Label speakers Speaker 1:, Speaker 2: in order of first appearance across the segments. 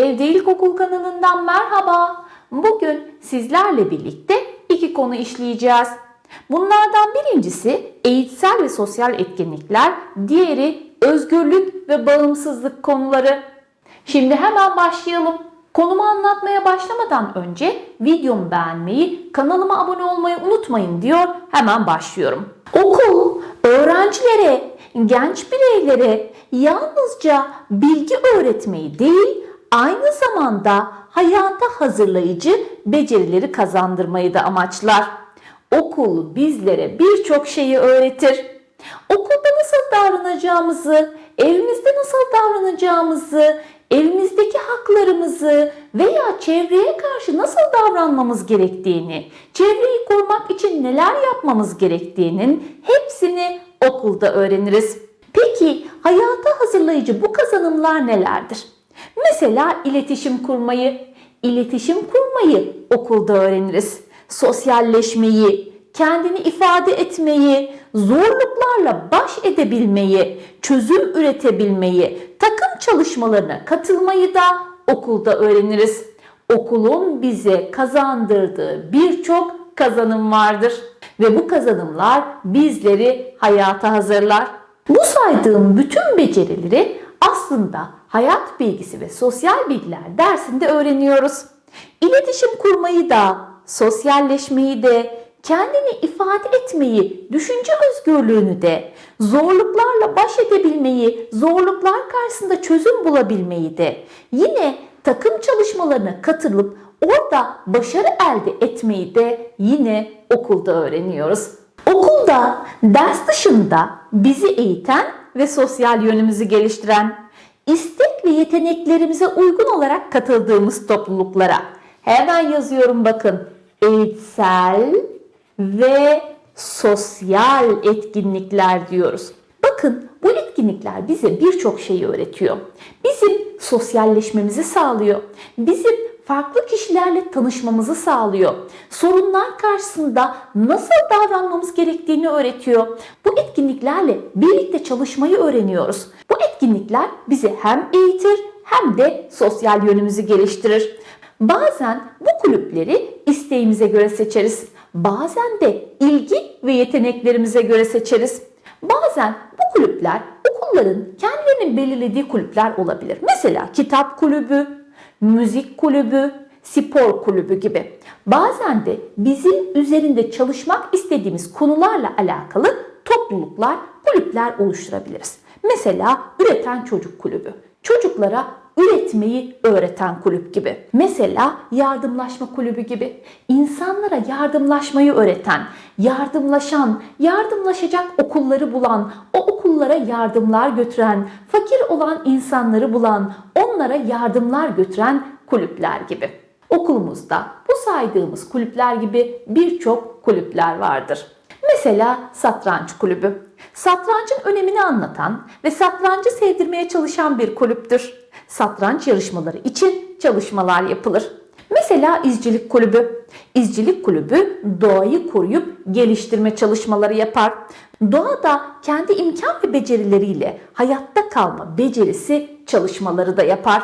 Speaker 1: Evde İlkokul kanalından merhaba. Bugün sizlerle birlikte iki konu işleyeceğiz. Bunlardan birincisi eğitsel ve sosyal etkinlikler, diğeri özgürlük ve bağımsızlık konuları. Şimdi hemen başlayalım. Konumu anlatmaya başlamadan önce videomu beğenmeyi, kanalıma abone olmayı unutmayın diyor. Hemen başlıyorum. Okul öğrencilere, genç bireylere yalnızca bilgi öğretmeyi değil, aynı zamanda hayata hazırlayıcı becerileri kazandırmayı da amaçlar. Okul bizlere birçok şeyi öğretir. Okulda nasıl davranacağımızı, evimizde nasıl davranacağımızı, evimizdeki haklarımızı veya çevreye karşı nasıl davranmamız gerektiğini, çevreyi korumak için neler yapmamız gerektiğinin hepsini okulda öğreniriz. Peki hayata hazırlayıcı bu kazanımlar nelerdir? Mesela iletişim kurmayı, iletişim kurmayı okulda öğreniriz. Sosyalleşmeyi, kendini ifade etmeyi, zorluklarla baş edebilmeyi, çözüm üretebilmeyi, takım çalışmalarına katılmayı da okulda öğreniriz. Okulun bize kazandırdığı birçok kazanım vardır ve bu kazanımlar bizleri hayata hazırlar. Bu saydığım bütün becerileri aslında hayat bilgisi ve sosyal bilgiler dersinde öğreniyoruz. İletişim kurmayı da, sosyalleşmeyi de, kendini ifade etmeyi, düşünce özgürlüğünü de, zorluklarla baş edebilmeyi, zorluklar karşısında çözüm bulabilmeyi de, yine takım çalışmalarına katılıp orada başarı elde etmeyi de yine okulda öğreniyoruz. Okulda ders dışında bizi eğiten ve sosyal yönümüzü geliştiren, istek ve yeteneklerimize uygun olarak katıldığımız topluluklara hemen yazıyorum bakın. Eğitsel ve sosyal etkinlikler diyoruz. Bakın bu etkinlikler bize birçok şeyi öğretiyor. Bizim sosyalleşmemizi sağlıyor. Bizim farklı kişilerle tanışmamızı sağlıyor. Sorunlar karşısında nasıl davranmamız gerektiğini öğretiyor. Bu etkinliklerle birlikte çalışmayı öğreniyoruz. Etkinlikler bizi hem eğitir hem de sosyal yönümüzü geliştirir. Bazen bu kulüpleri isteğimize göre seçeriz. Bazen de ilgi ve yeteneklerimize göre seçeriz. Bazen bu kulüpler okulların kendilerinin belirlediği kulüpler olabilir. Mesela kitap kulübü, müzik kulübü, spor kulübü gibi. Bazen de bizim üzerinde çalışmak istediğimiz konularla alakalı topluluklar, kulüpler oluşturabiliriz. Mesela üreten çocuk kulübü. Çocuklara üretmeyi öğreten kulüp gibi. Mesela yardımlaşma kulübü gibi. İnsanlara yardımlaşmayı öğreten, yardımlaşan, yardımlaşacak okulları bulan, o okullara yardımlar götüren, fakir olan insanları bulan, onlara yardımlar götüren kulüpler gibi. Okulumuzda bu saydığımız kulüpler gibi birçok kulüpler vardır. Mesela satranç kulübü. Satrancın önemini anlatan ve satrancı sevdirmeye çalışan bir kulüptür. Satranç yarışmaları için çalışmalar yapılır. Mesela izcilik kulübü. İzcilik kulübü doğayı koruyup geliştirme çalışmaları yapar. Doğada kendi imkan ve becerileriyle hayatta kalma becerisi çalışmaları da yapar.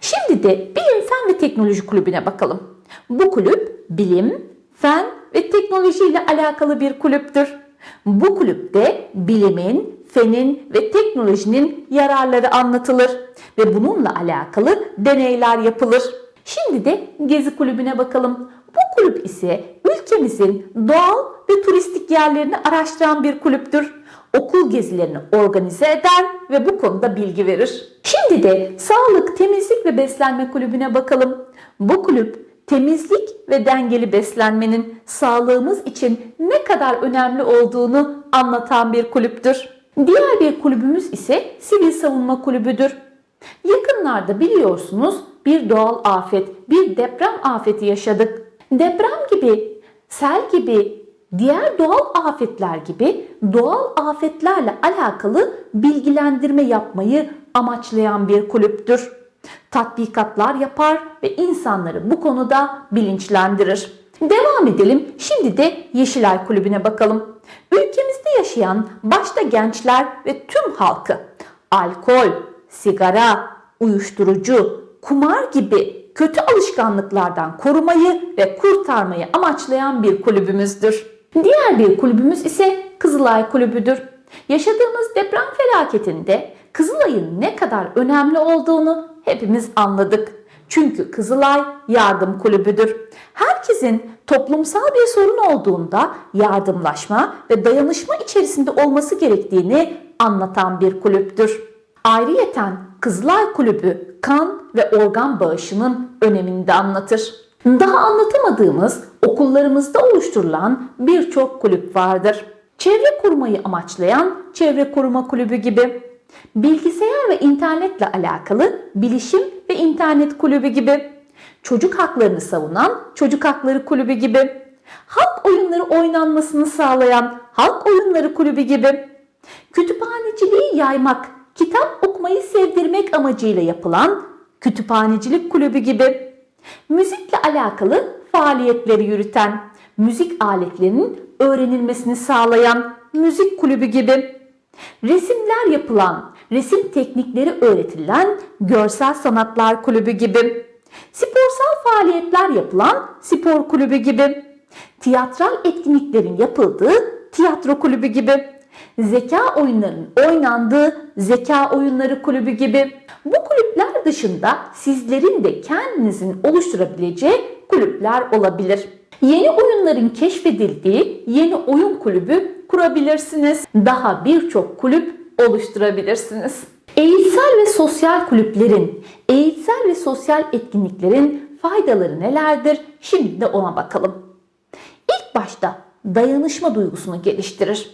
Speaker 1: Şimdi de Bilim, Fen ve Teknoloji Kulübü'ne bakalım. Bu kulüp bilim, fen ve teknoloji ile alakalı bir kulüptür. Bu kulüpte bilimin, fenin ve teknolojinin yararları anlatılır ve bununla alakalı deneyler yapılır. Şimdi de Gezi Kulübü'ne bakalım. Bu kulüp ise ülkemizin doğal ve turistik yerlerini araştıran bir kulüptür. Okul gezilerini organize eder ve bu konuda bilgi verir. Şimdi de Sağlık, Temizlik ve Beslenme Kulübü'ne bakalım. Bu kulüp temizlik ve dengeli beslenmenin sağlığımız için ne kadar önemli olduğunu anlatan bir kulüptür. Diğer bir kulübümüz ise Sivil Savunma Kulübü'dür. Yakınlarda biliyorsunuz bir doğal afet, bir deprem afeti yaşadık. Deprem gibi, sel gibi, diğer doğal afetler gibi doğal afetlerle alakalı bilgilendirme yapmayı amaçlayan bir kulüptür. Tatbikatlar yapar ve insanları bu konuda bilinçlendirir. Devam edelim. Şimdi de Yeşilay Kulübü'ne bakalım. Ülkemizde yaşayan başta gençler ve tüm halkı alkol, sigara, uyuşturucu, kumar gibi kötü alışkanlıklardan korumayı ve kurtarmayı amaçlayan bir kulübümüzdür. Diğer bir kulübümüz ise Kızılay Kulübü'dür. Yaşadığımız deprem felaketinde Kızılay'ın ne kadar önemli olduğunu hepimiz anladık. Çünkü Kızılay yardım kulübüdür. Herkesin toplumsal bir sorun olduğunda yardımlaşma ve dayanışma içerisinde olması gerektiğini anlatan bir kulüptür. Ayrıyeten Kızılay Kulübü kan ve organ bağışının önemini de anlatır. Daha anlatamadığımız okullarımızda oluşturulan birçok kulüp vardır. Çevre korumayı amaçlayan Çevre Koruma Kulübü gibi, bilgisayar ve internetle alakalı Bilişim ve İnternet Kulübü gibi, çocuk haklarını savunan Çocuk Hakları Kulübü gibi, halk oyunları oynanmasını sağlayan Halk Oyunları Kulübü gibi, kütüphaneciliği yaymak, kitap okumayı sevdirmek amacıyla yapılan Kütüphanecilik Kulübü gibi, müzikle alakalı faaliyetleri yürüten, müzik aletlerinin öğrenilmesini sağlayan müzik kulübü gibi, resimler yapılan, resim teknikleri öğretilen görsel sanatlar kulübü gibi, sporsal faaliyetler yapılan spor kulübü gibi, tiyatral etkinliklerin yapıldığı tiyatro kulübü gibi, zeka oyunlarının oynandığı zeka oyunları kulübü gibi. Bu kulüpler dışında sizlerin de kendinizin oluşturabileceği kulüpler olabilir. Yeni oyunların keşfedildiği yeni oyun kulübü kurabilirsiniz. Daha birçok kulüp oluşturabilirsiniz. Eğitsel ve sosyal kulüplerin, eğitsel ve sosyal etkinliklerin faydaları nelerdir? Şimdi de ona bakalım. İlk başta dayanışma duygusunu geliştirir.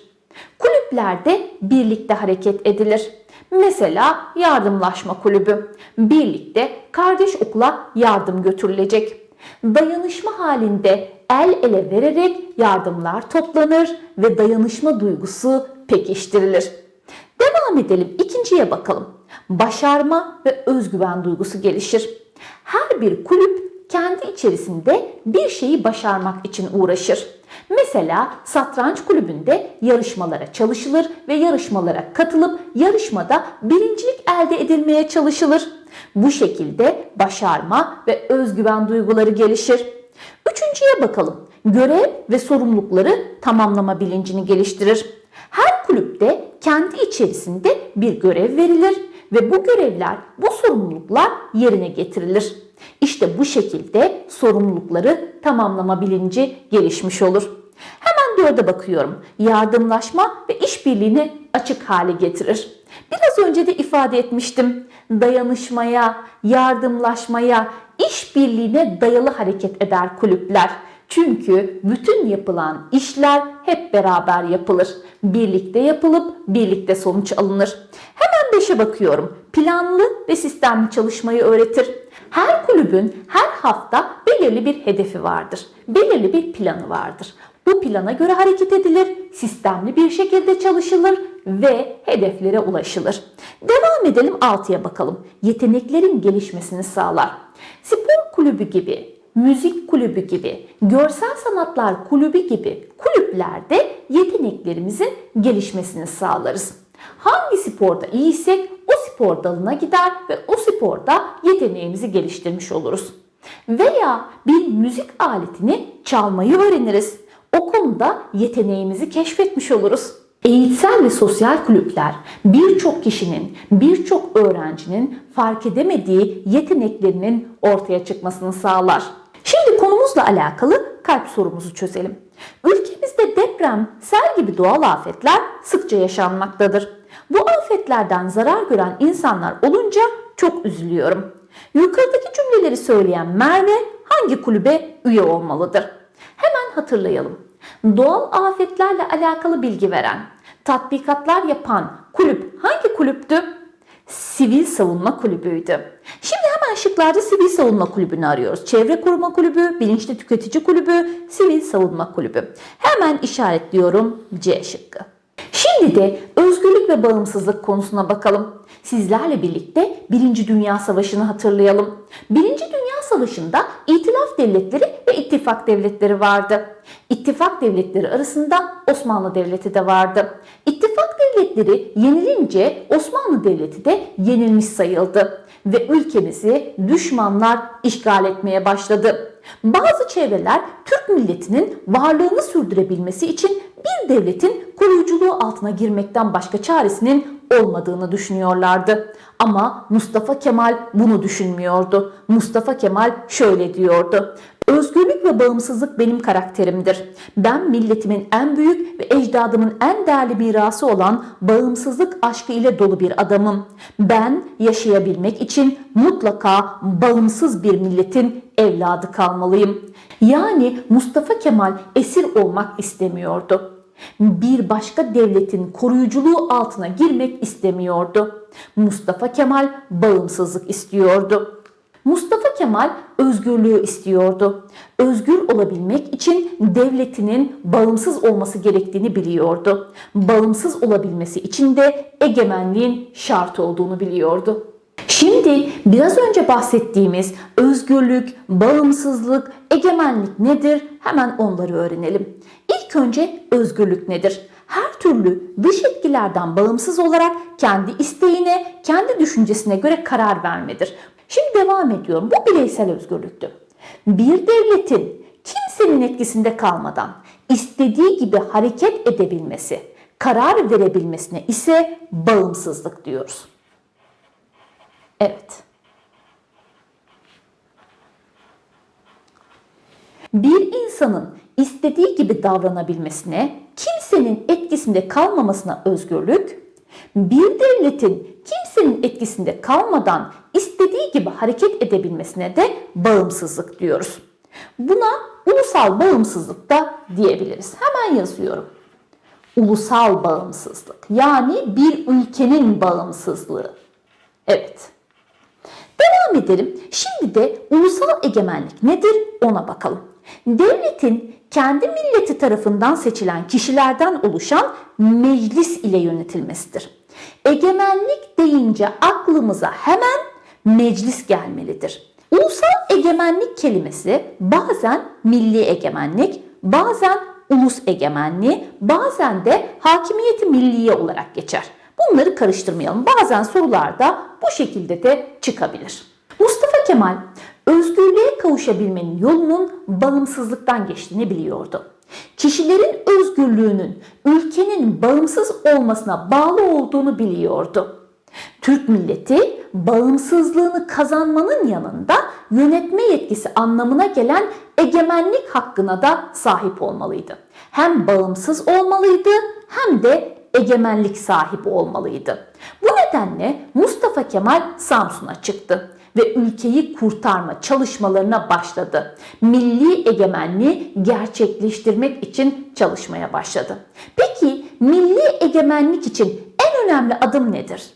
Speaker 1: Kulüplerde birlikte hareket edilir. Mesela yardımlaşma kulübü. Birlikte kardeş okula yardım götürülecek. Dayanışma halinde el ele vererek yardımlar toplanır ve dayanışma duygusu pekiştirilir. Devam edelim. İkinciye bakalım. Başarma ve özgüven duygusu gelişir. Her bir kulüp kendi içerisinde bir şeyi başarmak için uğraşır. Mesela satranç kulübünde yarışmalara çalışılır ve yarışmalara katılıp yarışmada birincilik elde edilmeye çalışılır. Bu şekilde başarma ve özgüven duyguları gelişir. Üçüncüye bakalım. Görev ve sorumlulukları tamamlama bilincini geliştirir. Her kulüpte kendi içerisinde bir görev verilir ve bu görevler, bu sorumluluklar yerine getirilir. İşte bu şekilde sorumlulukları tamamlama bilinci gelişmiş olur. Hemen dörde bakıyorum. Yardımlaşma ve işbirliğini açık hale getirir. Biraz önce de ifade etmiştim. Dayanışmaya, yardımlaşmaya, işbirliğine dayalı hareket eder kulüpler. Çünkü bütün yapılan işler hep beraber yapılır. Birlikte yapılıp birlikte sonuç alınır. Hemen 5'e bakıyorum. Planlı ve sistemli çalışmayı öğretir. Her kulübün her hafta belirli bir hedefi vardır. Belirli bir planı vardır. Bu plana göre hareket edilir, sistemli bir şekilde çalışılır ve hedeflere ulaşılır. Devam edelim 6'ya bakalım. Yeteneklerin gelişmesini sağlar. Spor kulübü gibi, müzik kulübü gibi, görsel sanatlar kulübü gibi kulüplerde yeteneklerimizin gelişmesini sağlarız. Hangi sporda iyiysek o spor dalına gider ve o sporda yeteneğimizi geliştirmiş oluruz. Veya bir müzik aletini çalmayı öğreniriz. O konuda yeteneğimizi keşfetmiş oluruz. Eğitsel ve sosyal kulüpler birçok kişinin, birçok öğrencinin fark edemediği yeteneklerinin ortaya çıkmasını sağlar. Şimdi konumuzla alakalı kalp sorumuzu çözelim. Ülkemizde deprem, sel gibi doğal afetler sıkça yaşanmaktadır. Bu afetlerden zarar gören insanlar olunca çok üzülüyorum. Yukarıdaki cümleleri söyleyen Merve hangi kulübe üye olmalıdır? Hemen hatırlayalım. Doğal afetlerle alakalı bilgi veren, tatbikatlar yapan kulüp hangi kulüptü? Sivil Savunma Kulübü'ydü. Şimdi hemen şıklarda Sivil Savunma Kulübü'nü arıyoruz. Çevre Koruma Kulübü, Bilinçli Tüketici Kulübü, Sivil Savunma Kulübü. Hemen işaretliyorum C şıkkı. Şimdi de özgürlük ve bağımsızlık konusuna bakalım. Sizlerle birlikte Birinci Dünya Savaşı'nı hatırlayalım. Birinci Savaşı'nda İtilaf Devletleri ve İttifak Devletleri vardı. İttifak Devletleri arasında Osmanlı Devleti de vardı. İttifak Devletleri yenilince Osmanlı Devleti de yenilmiş sayıldı. ve ülkemizi düşmanlar işgal etmeye başladı. Bazı çevreler Türk milletinin varlığını sürdürebilmesi için bir devletin koruyuculuğu altına girmekten başka çaresinin olmadığını düşünüyorlardı. Ama Mustafa Kemal bunu düşünmüyordu. Mustafa Kemal şöyle diyordu. Özgürlük ve bağımsızlık benim karakterimdir. Ben milletimin en büyük ve ecdadımın en değerli mirası olan bağımsızlık aşkı ile dolu bir adamım. Ben yaşayabilmek için mutlaka bağımsız bir milletin evladı kalmalıyım. Yani Mustafa Kemal esir olmak istemiyordu bir başka devletin koruyuculuğu altına girmek istemiyordu. Mustafa Kemal bağımsızlık istiyordu. Mustafa Kemal özgürlüğü istiyordu. Özgür olabilmek için devletinin bağımsız olması gerektiğini biliyordu. Bağımsız olabilmesi için de egemenliğin şart olduğunu biliyordu. Şimdi biraz önce bahsettiğimiz özgürlük, bağımsızlık, egemenlik nedir? Hemen onları öğrenelim. İlk önce özgürlük nedir? Her türlü dış etkilerden bağımsız olarak kendi isteğine, kendi düşüncesine göre karar vermedir. Şimdi devam ediyorum. Bu bireysel özgürlüktü. Bir devletin kimsenin etkisinde kalmadan istediği gibi hareket edebilmesi, karar verebilmesine ise bağımsızlık diyoruz. Evet. Bir insanın istediği gibi davranabilmesine, kimsenin etkisinde kalmamasına özgürlük, bir devletin kimsenin etkisinde kalmadan istediği gibi hareket edebilmesine de bağımsızlık diyoruz. Buna ulusal bağımsızlık da diyebiliriz. Hemen yazıyorum. Ulusal bağımsızlık yani bir ülkenin bağımsızlığı. Evet. Devam edelim. Şimdi de ulusal egemenlik nedir ona bakalım. Devletin kendi milleti tarafından seçilen kişilerden oluşan meclis ile yönetilmesidir. Egemenlik deyince aklımıza hemen meclis gelmelidir. Ulusal egemenlik kelimesi bazen milli egemenlik, bazen ulus egemenliği, bazen de hakimiyeti milliye olarak geçer. Bunları karıştırmayalım. Bazen sorularda bu şekilde de çıkabilir. Mustafa Kemal özgürlüğe kavuşabilmenin yolunun bağımsızlıktan geçtiğini biliyordu. Kişilerin özgürlüğünün ülkenin bağımsız olmasına bağlı olduğunu biliyordu. Türk milleti bağımsızlığını kazanmanın yanında yönetme yetkisi anlamına gelen egemenlik hakkına da sahip olmalıydı. Hem bağımsız olmalıydı hem de egemenlik sahibi olmalıydı. Bu nedenle Mustafa Kemal Samsun'a çıktı ve ülkeyi kurtarma çalışmalarına başladı. Milli egemenliği gerçekleştirmek için çalışmaya başladı. Peki milli egemenlik için en önemli adım nedir?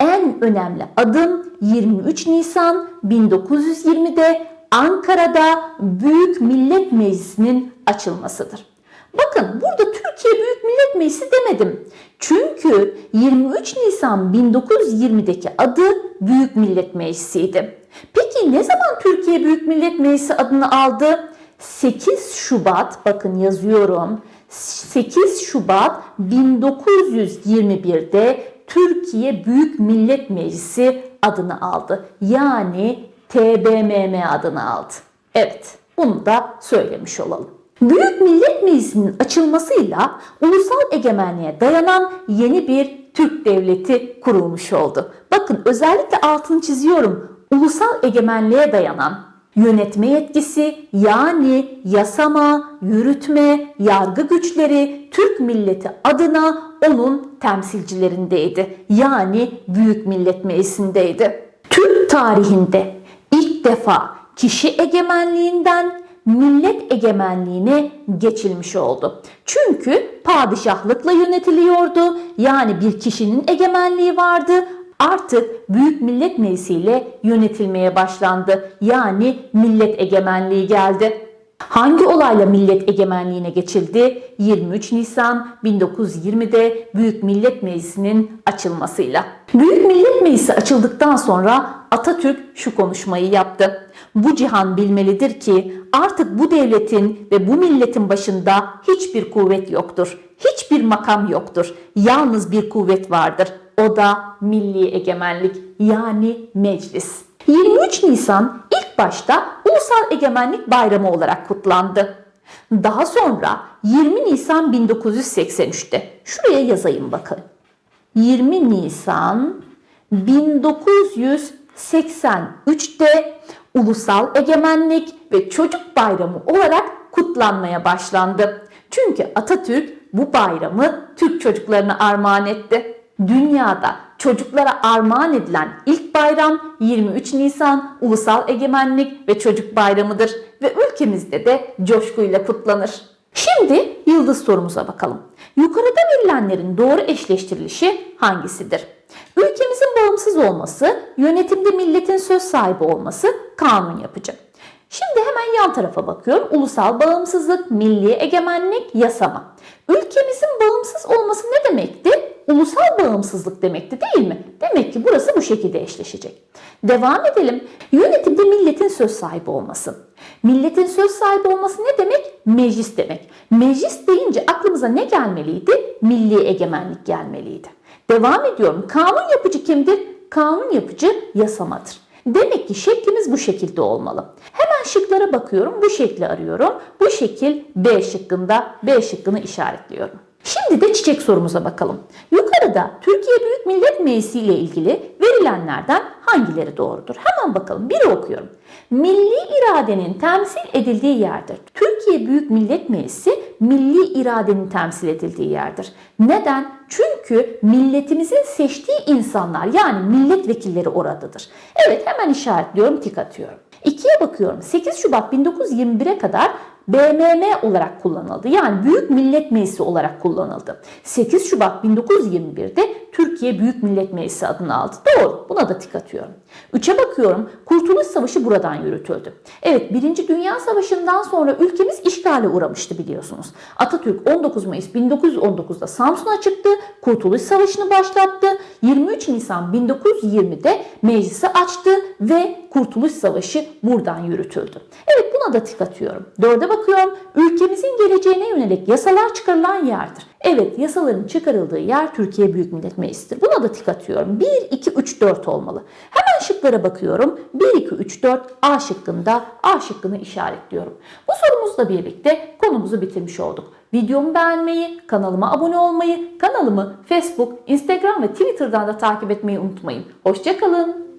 Speaker 1: En önemli adım 23 Nisan 1920'de Ankara'da Büyük Millet Meclisi'nin açılmasıdır. Bakın burada Türkiye Büyük Millet Meclisi demedim. Çünkü 23 Nisan 1920'deki adı Büyük Millet Meclisi'ydi. Peki ne zaman Türkiye Büyük Millet Meclisi adını aldı? 8 Şubat bakın yazıyorum. 8 Şubat 1921'de Türkiye Büyük Millet Meclisi adını aldı. Yani TBMM adını aldı. Evet, bunu da söylemiş olalım. Büyük Millet Meclisi'nin açılmasıyla ulusal egemenliğe dayanan yeni bir Türk devleti kurulmuş oldu. Bakın özellikle altını çiziyorum. Ulusal egemenliğe dayanan yönetme yetkisi yani yasama, yürütme, yargı güçleri Türk milleti adına onun temsilcilerindeydi. Yani Büyük Millet Meclisi'ndeydi. Türk tarihinde ilk defa kişi egemenliğinden millet egemenliğine geçilmiş oldu. Çünkü padişahlıkla yönetiliyordu. Yani bir kişinin egemenliği vardı. Artık Büyük Millet Meclisi ile yönetilmeye başlandı. Yani millet egemenliği geldi. Hangi olayla millet egemenliğine geçildi? 23 Nisan 1920'de Büyük Millet Meclisi'nin açılmasıyla. Büyük Millet Meclisi açıldıktan sonra Atatürk şu konuşmayı yaptı. Bu cihan bilmelidir ki artık bu devletin ve bu milletin başında hiçbir kuvvet yoktur. Hiçbir makam yoktur. Yalnız bir kuvvet vardır. O da milli egemenlik yani meclis. 23 Nisan ilk başta Ulusal Egemenlik Bayramı olarak kutlandı. Daha sonra 20 Nisan 1983'te şuraya yazayım bakın. 20 Nisan 1983'te Ulusal Egemenlik ve Çocuk Bayramı olarak kutlanmaya başlandı. Çünkü Atatürk bu bayramı Türk çocuklarına armağan etti. Dünyada çocuklara armağan edilen ilk bayram 23 Nisan Ulusal Egemenlik ve Çocuk Bayramı'dır ve ülkemizde de coşkuyla kutlanır. Şimdi yıldız sorumuza bakalım. Yukarıda verilenlerin doğru eşleştirilişi hangisidir? Ülkemizin bağımsız olması, yönetimde milletin söz sahibi olması kanun yapıcı. Şimdi hemen yan tarafa bakıyorum. Ulusal bağımsızlık, milli egemenlik, yasama. Ülkemizin bağımsız olması ne demekti? Ulusal bağımsızlık demekti değil mi? Demek ki burası bu şekilde eşleşecek. Devam edelim. Yönetimde milletin söz sahibi olması. Milletin söz sahibi olması ne demek? Meclis demek. Meclis deyince aklımıza ne gelmeliydi? Milli egemenlik gelmeliydi. Devam ediyorum. Kanun yapıcı kimdir? Kanun yapıcı yasamadır. Demek ki şeklimiz bu şekilde olmalı. Hemen şıklara bakıyorum. Bu şekli arıyorum. Bu şekil B şıkkında B şıkkını işaretliyorum. Şimdi de çiçek sorumuza bakalım. Yukarıda Türkiye Büyük Millet Meclisi ile ilgili verilenlerden hangileri doğrudur? Hemen bakalım. Biri okuyorum. Milli iradenin temsil edildiği yerdir. Türkiye Büyük Millet Meclisi milli iradenin temsil edildiği yerdir. Neden? Çünkü milletimizin seçtiği insanlar yani milletvekilleri oradadır. Evet hemen işaretliyorum, tik atıyorum. İkiye bakıyorum. 8 Şubat 1921'e kadar BMM olarak kullanıldı. Yani Büyük Millet Meclisi olarak kullanıldı. 8 Şubat 1921'de Türkiye Büyük Millet Meclisi adını aldı. Doğru. Buna da tik atıyorum. 3'e bakıyorum. Kurtuluş Savaşı buradan yürütüldü. Evet 1. Dünya Savaşı'ndan sonra ülkemiz işgale uğramıştı biliyorsunuz. Atatürk 19 Mayıs 1919'da Samsun'a çıktı. Kurtuluş Savaşı'nı başlattı. 23 Nisan 1920'de meclisi açtı ve Kurtuluş Savaşı buradan yürütüldü. Evet buna da tik atıyorum. 4'e bakıyorum. Ülkemizin geleceğine yönelik yasalar çıkarılan yerdir. Evet yasaların çıkarıldığı yer Türkiye Büyük Millet Meclisi'dir. Buna da tik atıyorum. 1, 2, 3, 4 olmalı. Hemen şıklara bakıyorum. 1, 2, 3, 4 A şıkkında A şıkkını işaretliyorum. Bu sorumuzla birlikte konumuzu bitirmiş olduk. Videomu beğenmeyi, kanalıma abone olmayı, kanalımı Facebook, Instagram ve Twitter'dan da takip etmeyi unutmayın. Hoşçakalın.